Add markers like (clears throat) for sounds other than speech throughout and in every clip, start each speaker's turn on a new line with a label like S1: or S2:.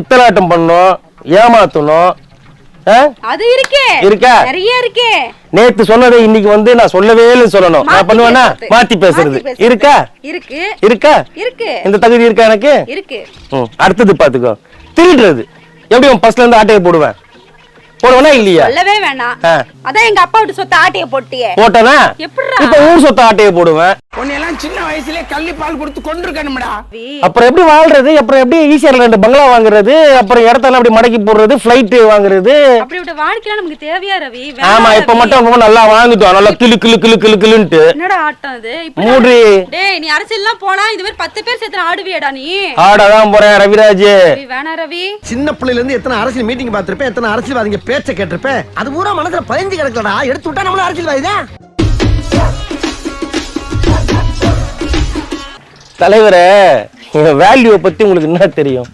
S1: பித்தலாட்டம் பண்ணும் ஏமாத்தணும்?
S2: அது இருக்கே.
S1: இருக்கா?
S2: நிறைய இருக்கே.
S1: நேத்து சொன்னதை இன்னைக்கு வந்து நான் சொல்லவே இல்லைன்னு சொல்லணும். நான் பண்ணுவேனா. மாத்தி பேசுறது. இருக்கா?
S2: இருக்கு.
S1: இருக்கா?
S2: இருக்கு.
S1: இந்த தகுதி இருக்கா எனக்கு?
S2: இருக்கு.
S1: அடுத்தது பாத்துக்கோ திருடுறது. எப்படி உன் பஸ்ல இருந்து ஆட்டையை போடுவேன். போடுவேனா இல்லையா?
S2: சொல்லவே வேணாம். அதான் எங்க அப்பா விட்டு சொத்த ஆட்டைய போட்டியே.
S1: போட்டனா
S2: எப்படிடா?
S1: இப்ப ஊர் சொத்த ஆட்டையை போடுவேன்.
S3: உன்னையெல்லாம் சின்ன வயசுலயே கள்ளி பால் கொடுத்து கொண்டிருக்கணும்டா
S1: அப்புறம் எப்படி வாழ்றது? அப்புறம் எப்படி ஈஸியா ரெண்டு பங்களா வாங்குறது? அப்புறம் இடத்தெல்லாம் அப்படி மடக்கி போடுறது? ஃபிளைட் வாங்குறது?
S2: அப்படி விட்ட வாழ்க்கைலாம் நமக்கு தேவையா ரவி?
S1: ஆமா இப்ப. மட்டும் ரொம்ப நல்லா வாழ்ந்துட்டோம் நல்லா கிளு கிளு கிளு கிளு கிளுன்ட்டு.
S2: என்னடா ஆட்டம் இது
S1: மூடி.
S2: டேய் நீ அரசியல்லாம் போனா இந்த மாதிரி பத்து பேர் சேர்த்து ஆடுவியடா நீ?
S1: ஆடதான் போறேன் ரவிராஜ்.
S2: ரவி வேணா ரவி.
S4: சின்ன பிள்ளையில இருந்து எத்தனை அரசியல் மீட்டிங் பார்த்திருப்பேன் எத்தனை அரசியல்வாதிங்க பேச்ச கேட்டிருப்பேன் அது பூரா மனசுல பதிஞ்சு கிடக்கலடா எடுத்து விட்டா நம்மள அரசியல்வாதி தான்
S1: தலைவரே வேல்யூவை பத்தி உங்களுக்கு என்ன தெரியும்?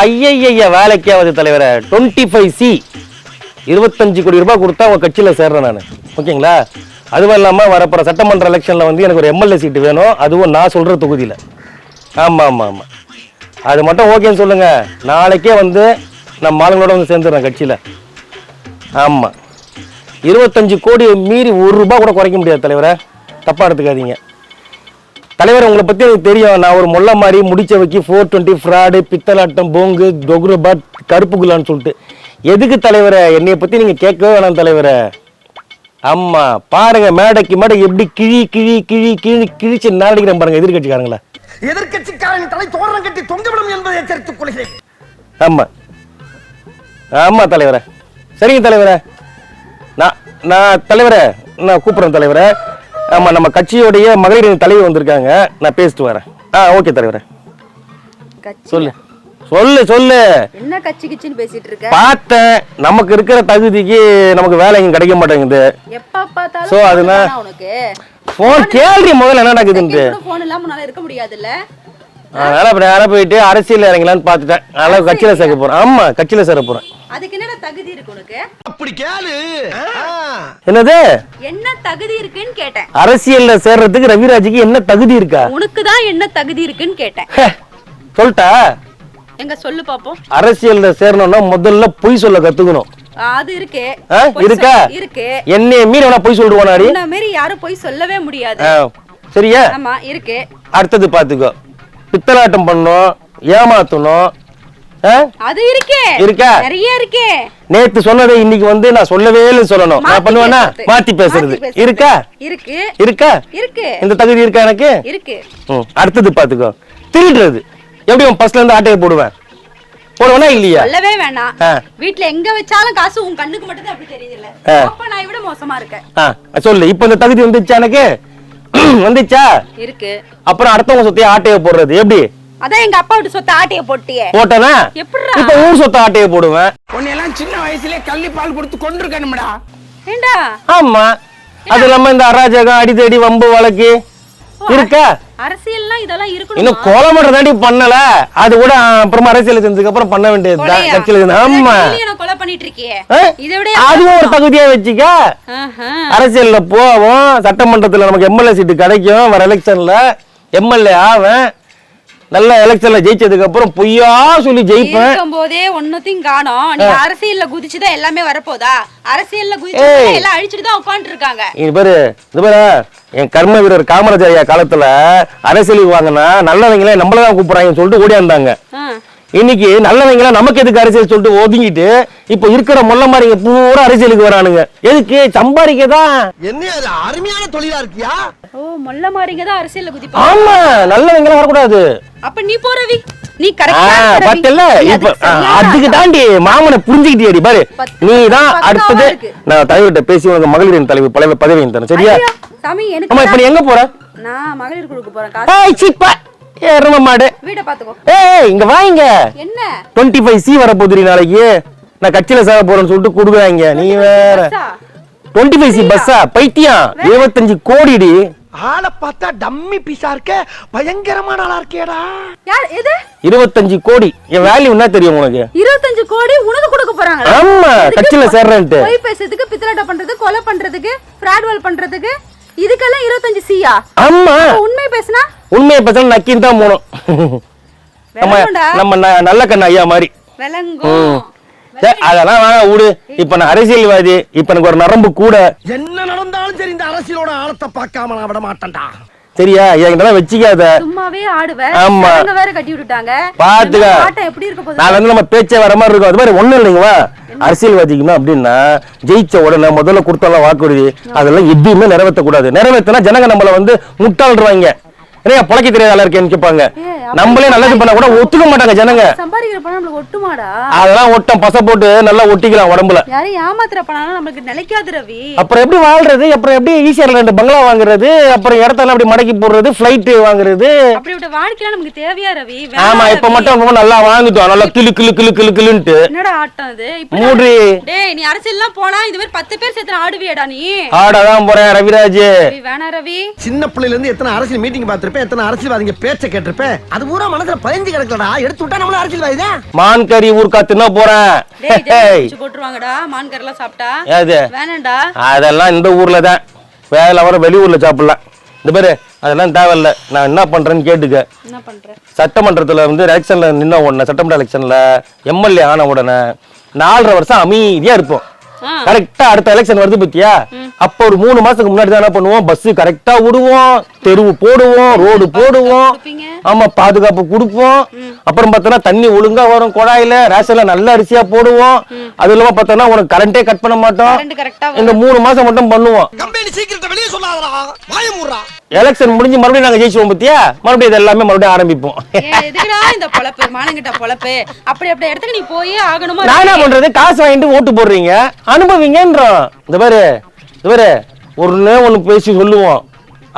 S1: ஐயய்ய வேலைக்காவது தலைவரே டுவெண்ட்டி ஃபைவ் சி இருபத்தஞ்சு கோடி ரூபாய் கொடுத்தா உங்கள் கட்சியில் சேர்றேன் நான். ஓகேங்களா? அதுவும் இல்லாமல் வரப்போற சட்டமன்ற எலெக்ஷனில் வந்து எனக்கு ஒரு எம்எல்ஏ சீட்டு வேணும். அதுவும் நான் சொல்கிற தொகுதியில். ஆமாம் ஆமாம் ஆமாம். அது மட்டும் ஓகேன்னு சொல்லுங்கள் நாளைக்கே வந்து நம்ம ஆளுங்களோட வந்து சேர்ந்துடுறேன் கட்சியில. ஆமா. இருபத்தஞ்சு கோடி மீறி ஒரு ரூபாய் கூட குறைக்க முடியாது தலைவரே. தப்பா எடுத்துக்காதீங்க. தலைவர் உங்களை பத்தி எனக்கு தெரியும். நான் ஒரு மொல்ல மாதிரி முடிச்ச வைக்கி ஃபோர் டுவெண்ட்டி ஃப்ராடு பித்தலாட்டம் போங்கு தொகுரபாட் கருப்பு குலான்னு சொல்லிட்டு. எதுக்கு தலைவரை? என்னைய பத்தி நீங்க கேட்கவே வேணாம் தலைவரை. ஆமா. பாருங்க மேடைக்கு மேடை எப்படி கிழி கிழி கிழி கிழி கிழிச்சு நாடிக்கிறேன் பாருங்க எதிர்கட்சிக்காரங்கள
S4: எதிர்க்கட்சிக்காரன் தலை தோரணம் கட்டி தொங்கவிடும் என்பதை எச்சரித்துக் கொள்கிறேன்.
S1: ஆமா. ஆமா தலைவரே. சரிங்க தலைவரே. நான் நான் தலைவரே நான் கூப்பிடுறேன் தலைவரே. ஆமா நம்ம கட்சியோடைய மகளிர் தலைவர் வந்திருக்காங்க. நான் பேசிட்டு வரேன். ஆ ஓகே தலைவரே. சொல்லு. சொல்லு சொல்லு.
S2: என்ன கட்சி கிச்சின்னு பேசிட்டு இருக்க?
S1: பார்த்தேன். நமக்கு இருக்கிற தகுதிக்கு நமக்கு வேலை இங்க கிடைக்க மாட்டேங்குது.
S2: எப்ப பார்த்தாலும் phone
S1: அதனால-
S2: தானா உனக்கு.
S1: போன் கேள்வி முதல்ல என்ன நடக்குதுன்ட்டு
S2: போன் இல்லாம உன்னால இருக்க முடியாதுல்ல?
S1: அதனால அப்படி நேரம் போயிட்டு அரசியல் இறங்கலான்னு பார்த்துட்டேன். அதனால கட்சியில சேர்க்க போறேன். ஆமா கட்சியில சேர போறேன்.
S2: அதுக்கு என்னடா தகுதி இருக்கு உனக்கு?
S4: அப்படி கேளு.
S1: என்னது?
S2: என்ன தகுதி இருக்குன்னு கேட்டேன்.
S1: அரசியல்ல சேர்றதுக்கு ரவிராஜுக்கு என்ன தகுதி இருக்கா?
S2: உனக்கு தான் என்ன தகுதி இருக்குன்னு கேட்டேன்.
S1: சொல்லிட்டா?
S2: எங்க சொல்லு பாப்போம்.
S1: அரசியல்ல சேரணும்னா முதல்ல பொய் சொல்ல கத்துக்கணும்.
S2: அது இருக்கு.
S1: இருக்கா
S2: சொல்ல- இருக்கு?
S1: என்னைய மீறி வேணா பொய் சொல்லிடுவானாடி?
S2: உன்ன மாரி யாரும் போய் சொல்லவே முடியாது.
S1: சரியா?
S2: ஆமா இருக்கு.
S1: அடுத்தது பாத்துக்கோ பித்தலாட்டம் பண்ணும் ஏமாத்தணும்?
S2: அது இருக்கே.
S1: இருக்கா?
S2: நிறைய இருக்கே.
S1: நேத்து சொன்னதை இன்னைக்கு வந்து நான் சொல்லவே இல்லைன்னு சொல்லணும். நான் பண்ணுவேனா. மாத்தி பேசுறது. இருக்கா?
S2: இருக்கு.
S1: இருக்கா?
S2: இருக்கு.
S1: இந்த தகுதி இருக்கா எனக்கு?
S2: இருக்கு.
S1: அடுத்தது பாத்துக்கோ திருடுறது. எப்படி உன் பஸ்ல இருந்து ஆட்டையை போடுவேன்? போடுவேனா இல்லையா?
S2: சொல்லவே வேணாம். வீட்ல எங்க வச்சாலும் காசு உன் கண்ணுக்கு மட்டும் அப்படி தெரியுதுல்ல
S1: ஆ.
S2: அப்ப நான் விட மோசமா இருக்கேன்
S1: சொல்லு. இப்போ இந்த தகுதி வந்துச்சா எனக்கு? (clears throat) வந்துச்சா?
S2: இருக்கு.
S1: அப்புறம் அடுத்தவங்க சொத்தைய ஆட்டையை போடுறது. எப்படி?
S2: அதான் எங்க அப்பா விட்டு சொத்த ஆட்டைய போட்டியே.
S1: போட்டனா
S2: எப்படிடா?
S1: இப்ப ஊர் சொத்த ஆட்டையை போடுவேன்.
S3: உன்னையெல்லாம் சின்ன வயசுலயே கள்ளி பால் கொடுத்து கொண்டிருக்கணும்டா
S2: ஏண்டா?
S1: ஆமா. அது இல்லாம இந்த அராஜகம் அடிதடி வம்பு வழக்கு இருக்கா?
S2: அரசியல்னா இதெல்லாம்
S1: இன்னும்
S2: இருக்கணும்?
S1: கொலை மட்டும் தாண்டி பண்ணல. அது கூட அப்புறமா அரசியல் செஞ்சதுக்கு அப்புறம் பண்ண வேண்டியதுதான் கட்சியில இருந்து. ஆமா.
S2: கொலை பண்ணிட்டு இருக்கியே
S1: ஆ?
S2: இதை விட
S1: அதுவும் ஒரு தகுதியா வச்சுக்க. அரசியல்ல போவோம். சட்டமன்றத்துல நமக்கு எம்எல்ஏ சீட்டு கிடைக்கும். வர எலெக்ஷன்ல எம்எல்ஏ ஆவேன். நல்ல எலெக்ஷன்ல ஜெயிச்சதுக்கு அப்புறம் பொய்யா சொல்லி ஜெயிப்பேன்.
S2: போதே ஒன்னத்தையும் காணோம். நீ அரசியல்ல குதிச்சுதான் எல்லாமே வரப்போதா? அரசியல்ல குதிச்சு. எல்லாம் அழிச்சிட்டு தான் உட்காந்துட்டு இருக்காங்க
S1: இது பாரு இது பாரு. என் கர்ம வீரர் காமராஜர் ஐயா காலத்துல அரசியலுக்கு வாங்கினா நல்லவங்களே நம்மள தான் கூப்பிடுறாங்கன்னு சொல்லிட்டு ஓடியாந்தாங்க. இன்னைக்கு நல்லவங்கள நமக்கு எதுக்கு அரசியல் சொல்லிட்டு ஒதுங்கிட்டு இப்போ இருக்கிற முள்ள மாதிரிங்க பூரா அரசியலுக்கு வரானுங்க. எதுக்கு? சம்பாதிக்க தான்
S4: என்ன அது? அருமையான தொழிலா இருக்கியா?
S2: ஓ மொல்ல மாறிங்க தான் அரசியல்ல குதிப்பா
S1: ஆமா நல்லவங்களாம் வரக்கூடாது.
S2: அப்ப நீ போ ரவி. நீ கரெக்டா
S1: பத்தல இப்ப அதுக்கு தாண்டி மாமனை புரிஞ்சுக்கிட்டியடி பாரு. நீ தான் அடுத்தது. நான் தலைவர்கிட்ட பேசி உனக்கு மகளிரின் தலைவர் பதவி பதவி தரேன் சரியா?
S2: சாமி
S1: ஆமா
S2: எனக்கு
S1: இப்ப நீ எங்க போற?
S2: நான் மகளிர் குழுக்கு போறேன்
S1: சிப்பா எரும மாடு.
S2: வீட பாத்துக்கோ.
S1: ஏய் இங்க வாங்க
S2: என்ன?
S1: டுவெண்ட்டி ஃபைவ் சி வரப்போகுதுடி நாளைக்கு. நான் கட்சியில சேர போறேன்னு சொல்லிட்டு கொடுக்குறாங்க. நீ வேற.
S2: பஸ்ஸா?
S1: டுவெண்ட்டி ஃபைவ் சி பஸ்ஸா பைத்தியம் இருபத்தஞ்சு கோடிடி.
S4: ஆளை பார்த்தா டம்மி பீஸா இருக்க. பயங்கரமான ஆளா இருக்கேடா
S2: யார் எது?
S1: இருபத்தஞ்சு கோடி. என் வேல்யூ என்ன தெரியும் உனக்கு?
S2: இருபத்தஞ்சு கோடி உனக்கு கொடுக்க போறாங்க
S1: ஆமா கட்சியில சேர்றேன்ட்டு.
S2: பொய் பேசுறதுக்கு பித்தலாட்டம் பண்றதுக்கு கொலை பண்றதுக்கு ஃப்ராட்வால் பண்றதுக்கு? இதுக்கெல்லாம் இருபத்தஞ்சு சியா
S1: ஆமா.
S2: உண்மை பேசுனா?
S1: உண்மையை பத்தி நக்கின்னு தான் போகணும். நம்ம நல்ல கண்ணு ஐயா மாதிரி. அதெல்லாம் வேணாம் விடு இப்ப நான் அரசியல்வாதி இப்ப எனக்கு ஒரு நரம்பு கூட.
S4: என்ன நடந்தாலும் சரி இந்த அரசியலோட ஆழத்தை பார்க்காம நான் விட மாட்டேன்டா
S1: சரியா என்கிட்ட வச்சுக்காத.
S2: சும்மாவே ஆடுவ.
S1: ஆமா.
S2: வேற கட்டி விட்டுட்டாங்க.
S1: பாத்துக்க.
S2: இந்த ஆட்டம் எப்படி இருக்க போகுது?
S1: நான் வந்து நம்ம பேச்சே வர மாதிரி இருக்கும். அது மாதிரி ஒண்ணும் இல்லைங்களா அரசியல்வாதிக்குமே அப்படின்னா ஜெயிச்ச உடனே முதல்ல கொடுத்தாலும் வாக்குறுதி. அதெல்லாம் எதுவுமே நிறைவேற்றக்கூடாது. நிறைவேற்றினா ஜனங்க நம்மளை வந்து முட்டாள்றாங்க ஏன்னா பொழைக்க தெரியாத இருக்கேன்னு கேட்பாங்க நம்மளே நல்லது பண்ணா கூட ஒத்துக்க மாட்டாங்க ஜனங்க.
S2: சம்பாதிக்கிற பணம் நம்மளுக்கு ஒட்டுமாடா?
S1: அதெல்லாம் ஒட்டம். பசை போட்டு நல்லா ஒட்டிக்கலாம் உடம்புல.
S2: யாரையும் ஏமாத்துற பணம் நம்மளுக்கு நிலைக்காது ரவி.
S1: அப்புறம் எப்படி வாழ்றது? அப்புறம் எப்படி ஈஸியாக ரெண்டு பங்களா வாங்குறது? அப்புறம் இடத்தெல்லாம் அப்படி மடக்கி போடுறது? ஃப்ளைட் வாங்குறது?
S2: அப்படி விட்ட வாழ்க்கைலாம் நமக்கு தேவையா ரவி?
S1: ஆமா இப்ப. மட்டும் ரொம்ப நல்லா வாங்கிட்டோம் நல்லா கிளு கிளு கிளு கிளு கிளுன்ட்டு.
S2: என்னடா ஆட்டம் இது இப்படி
S1: மூடி
S2: டேய் நீ அரசியல்லாம் போனா இது மாதிரி பத்து பேர் சேர்த்து ஆடுவியடா நீ?
S1: ஆடாதான் போறேன் ரவிராஜ்.
S2: ரவி வேணா ரவி.
S4: சின்ன பிள்ளையில இருந்து எத்தனை அரசியல் மீட்டிங் எத்தனை அரசியல்வாதிங்க பேச்ச கேட்டிருப்பேன். அது பூரா மனசுல பதிஞ்சு கிடக்கலடா எடுத்து விட்டா நம்மள அரசியல்வாதி தான்
S1: மான் கறி ஊர்க்கா தின்ன போறேன்
S2: போட்டுருவாங்கடா? மான்கரெல்லாம் சாப்பிட்டா?
S1: அது
S2: வேணாம்டா.
S1: அதெல்லாம் இந்த ஊர்ல தான். வேலை வர வெளியூர்ல சாப்பிடலாம். இந்த பேரு அதெல்லாம் தேவையில்ல. நான் என்ன பண்றேன்னு கேட்டுக்க.
S2: என்ன பண்ற?
S1: சட்டமன்றத்துல வந்து எலெக்ஷன்ல நின்ன உடனே சட்டமன்ற எலெக்ஷன்ல எம்எல்ஏ ஆன உடனே நாலரை வருஷம் அமைதியா இருப்போம். கரெக்டா அடுத்த எலெக்ஷன் வருது பத்தியா? அப்ப ஒரு மூணு மாசத்துக்கு முன்னாடி தான் என்ன பண்ணுவோம்? பஸ் கரெக்டா விடுவோம். தெருவு போடுவோம் ரோடு போடுவோம். ஆமா பாதுகாப்பு கொடுப்போம். அப்புறம் பார்த்தோன்னா தண்ணி ஒழுங்கா வரும் குழாயில. ரேஷன்ல நல்ல அரிசியா போடுவோம். அது இல்லாம பார்த்தோன்னா உனக்கு கரண்டே கட் பண்ண மாட்டோம். இந்த மூணு மாசம் மட்டும் பண்ணுவோம்.
S4: கம்பெனி சீக்கிரத்தை வெளியே சொல்லாதடா. வாய மூடுறா.
S1: எலெக்ஷன் முடிஞ்சு மறுபடியும் நாங்க ஜெயிச்சுவோம் பத்தியா? மறுபடியும் இது எல்லாமே மறுபடியும் ஆரம்பிப்போம்.
S2: இந்த பொழப்பு? மானங்கிட்ட பொழப்பு. அப்படி அப்படி இடத்துக்கு நீ போயே ஆகணுமா?
S1: நான் என்ன பண்றது? காசு வாங்கிட்டு ஓட்டு போடுறீங்க. அனுபவிங்கன்றோம். இந்த பாரு இந்த பாரு ஒண்ணே ஒண்ணு பேசி சொல்லுவோம்.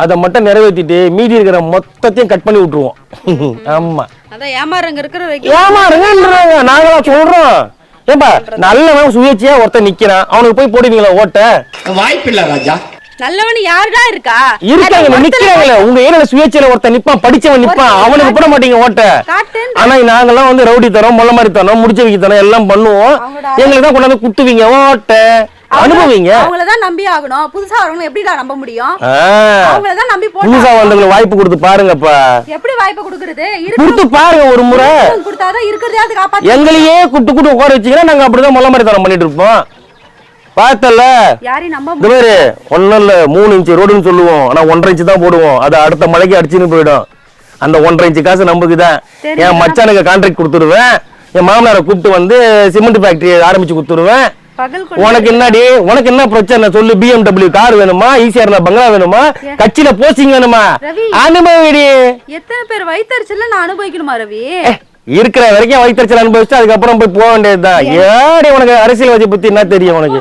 S1: அதை மட்டும் நிறைவேத்திட்டு மீதி இருக்கிற மொத்தத்தையும் கட் பண்ணி விட்டுருவோம். (laughs) ஆமா.
S2: அதான் ஏமாறங்க இருக்கிற வரைக்கும்
S1: ஏமாறுங்கன்றாங்க. நாங்களா சொல்றோம். ஏப்பா நல்லவன் சுயேட்சையா ஒருத்தன் நிக்கிறான். அவனுக்கு போய் போடுவீங்களா ஓட்ட?
S3: வாய்ப்பில்லை ராஜா.
S2: நல்லவன் யாருடா இருக்கா?
S1: இருக்காங்க
S2: அது
S1: நிக்கிறாங்களே. உங்க ஏரியால சுயேட்சையில ஒருத்தன் நிப்பான் படிச்சவன் நிப்பான். அவனுக்கு போட மாட்டீங்க ஓட்ட.
S2: காட்டு
S1: ஆனா நாங்கெல்லாம் வந்து ரவுடி தரோம் மொல்ல மாதிரி தரோம் முடிச்ச வைக்க தரோம் எல்லாம் பண்ணுவோம். எங்களுக்கு தான் கொண்டாந்து குத்துவீங்க ஓட்ட. அனுபவிங்க.
S2: அவங்களதான் நம்பி ஆகணும். புதுசா வரவங்க எப்படிடா நம்ப முடியும்?
S1: ஆ,
S2: அவங்களதான் நம்பி
S1: புதுசா
S2: போட்டா
S1: வந்தவங்களுக்கு வாய்ப்பு கொடுத்து பாருங்கப்பா.
S2: எப்படி வாய்ப்பு கொடுக்கறது?
S1: கொடுத்து பாருங்க ஒரு முறை.
S2: கொடுத்தாதான் இருக்கிறதையாவது காப்பாத்து
S1: எங்களையே குட்டு குட்டு உட்கார வச்சீங்கன்னா நாங்க அப்படிதான் மொல்ல மாதிரி தரம் பண்ணிட்டு இருப்போம். பார்த்தல மாதிரி ஒன்னும் இல்ல மூணு இன்ச்சு ரோடுன்னு சொல்லுவோம். ஆனா ஒன்றரை இன்ச்சு தான் போடுவோம். அது அடுத்த மழைக்கு அடிச்சுன்னு போயிடும். அந்த ஒன்றரை இன்ச்சு காசு நமக்கு தான். என் மச்சானுக்கு கான்ட்ராக்ட் கொடுத்துருவேன். என் மாமனாரை கூப்பிட்டு வந்து சிமெண்ட் ஃபேக்டரி ஆரம்பிச்சு கொடுத்துருவேன். உனக்கு என்னடி? உனக்கு என்ன பிரச்சனை? சொல்லு பிஎம்டபிள்யூ கார் வேணுமா? ஈசிஆர்ல பங்களா வேணுமா? கட்சியில போஸ்டிங் வேணுமா. அனுபவிடி.
S2: எத்தனை பேர் வயிற்றுச்சல நான் அனுபவிக்கணுமா ரவி?
S1: இருக்கிற வரைக்கும் வயிற்றுச்சல் அனுபவிச்சுட்டு அதுக்கப்புறம் போய் போக வேண்டியதுதான். ஏடி உனக்கு அரசியல்வாதி பத்தி என்ன தெரியும் உனக்கு?